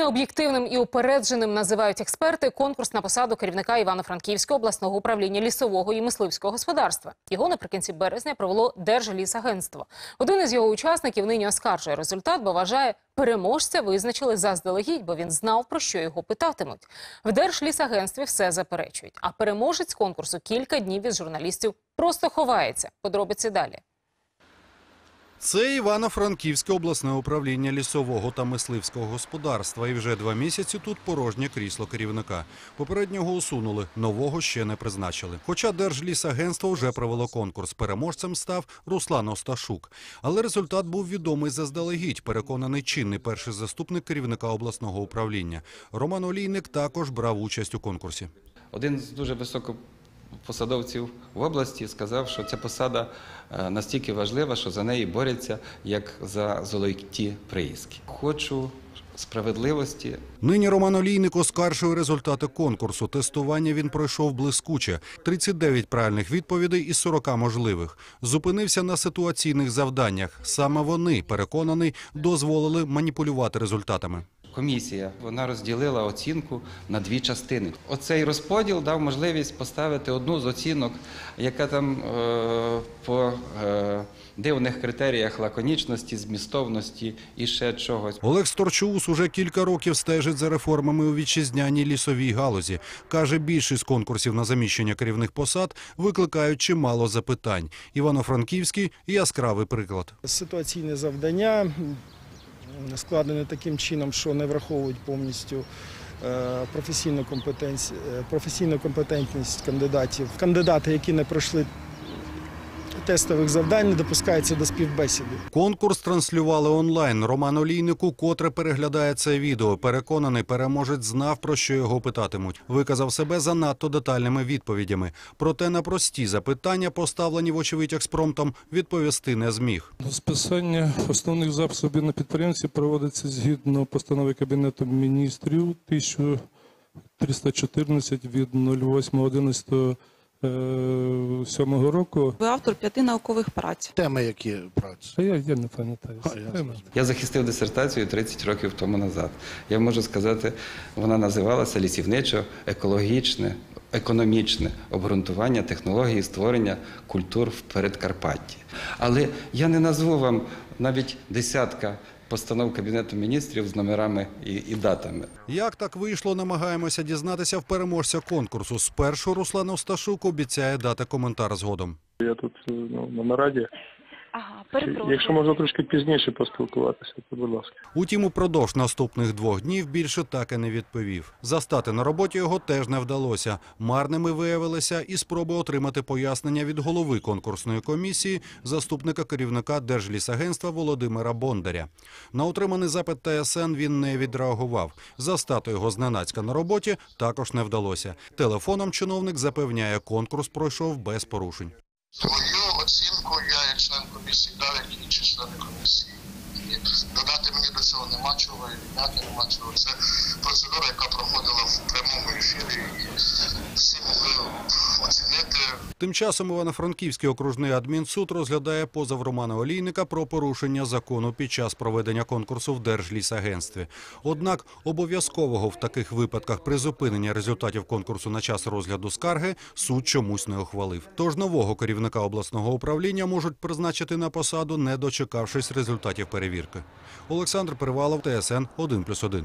Необ'єктивним і упередженим називають експерти конкурс на посаду керівника Івано-Франківського обласного управління лісового і мисливського господарства. Його наприкінці березня провело Держлісагентство. Один із його учасників нині оскаржує результат, бо вважає, переможця визначили заздалегідь, бо він знав, про що його питатимуть. В Держлісагентстві все заперечують. А переможець конкурсу кілька днів від журналістів просто ховається. Подробиці далі. Це Івано-Франківське обласне управління лісового та мисливського господарства. І вже два місяці тут порожнє крісло керівника. Попереднього усунули, нового ще не призначили. Хоча Держлісагентство вже провело конкурс. Переможцем став Руслан Осташук. Але результат був відомий заздалегідь, переконаний чинний перший заступник керівника обласного управління. Роман Олійник також брав участь у конкурсі. Один з дуже високопосадовців в області сказав, що ця посада е, настільки важлива, що за неї борються як за золоті приїзки. Хочу справедливості. Нині Роман Олійник оскаржує результати конкурсу. Тестування він пройшов блискуче. 39 правильних відповідей із 40 можливих. Зупинився на ситуаційних завданнях. Саме вони, переконаний, дозволили маніпулювати результатами. Комісія вона розділила оцінку на дві частини. Оцей розподіл дав можливість поставити одну з оцінок, яка там е, по е, дивних критеріях лаконічності, змістовності і ще чогось. Олег Сторчоус уже кілька років стежить за реформами у вітчизняній лісовій галузі. Каже, більшість конкурсів на заміщення керівних посад викликають чимало запитань. Івано-Франківський – яскравий приклад. Ситуаційне завдання м, таким чином, що не враховують повністю е, професійну компетенцію, професійну компетентність кандидатів. Кандидати, які не пройшли тестових завдань, не допускаються до співбесіди. Конкурс транслювали онлайн. Роман Олійнику, котре переглядає це відео, переконаний, переможець знав, про що його питатимуть. Виказав себе занадто детальними відповідями. Проте на прості запитання, поставлені вочевидь експромтом, відповісти не зміг. Списання основних засобів на підприємстві проводиться згідно постанови Кабінету міністрів 1314 від 08.11 7 року. Ви автор п'яти наукових праць. Теми, які праці. Я, я не пам'ятаю. А, я. Я захистив дисертацію 30 років тому назад. Я можу сказати, вона називалася лісівничо-екологічне, економічне обґрунтування технології створення культур в Передкарпатті. Але я не назву вам навіть десятка постанов Кабінету міністрів з номерами і, і датами. Як так вийшло, намагаємося дізнатися в переможця конкурсу. Спершу Руслан Осташук обіцяє дати коментар згодом. Я тут ну, на нараді. Ага, Якщо можна трошки пізніше поспілкуватися, то будь ласка. Утім, упродовж наступних двох днів більше так і не відповів. Застати на роботі його теж не вдалося. Марними виявилися і спроби отримати пояснення від голови конкурсної комісії, заступника керівника Держлісагентства Володимира Бондаря. На отриманий запит ТСН він не відреагував. Застати його зненацька на роботі також не вдалося. Телефоном чиновник запевняє, конкурс пройшов без порушень. Свою оцінку я як член комісії дав, як і інші члени комісії. І додати мені до цього нема чого, і відняти нема чого. Це процедура, яка проходила в прямому ефірі, Тим часом Івано-Франківський окружний адмінсуд розглядає позов Романа Олійника про порушення закону під час проведення конкурсу в Держлісагентстві. Однак обов'язкового в таких випадках призупинення результатів конкурсу на час розгляду скарги суд чомусь не ухвалив. Тож нового керівника обласного управління можуть призначити на посаду, не дочекавшись результатів перевірки. Олександр Привалов, ТСН 1+,1.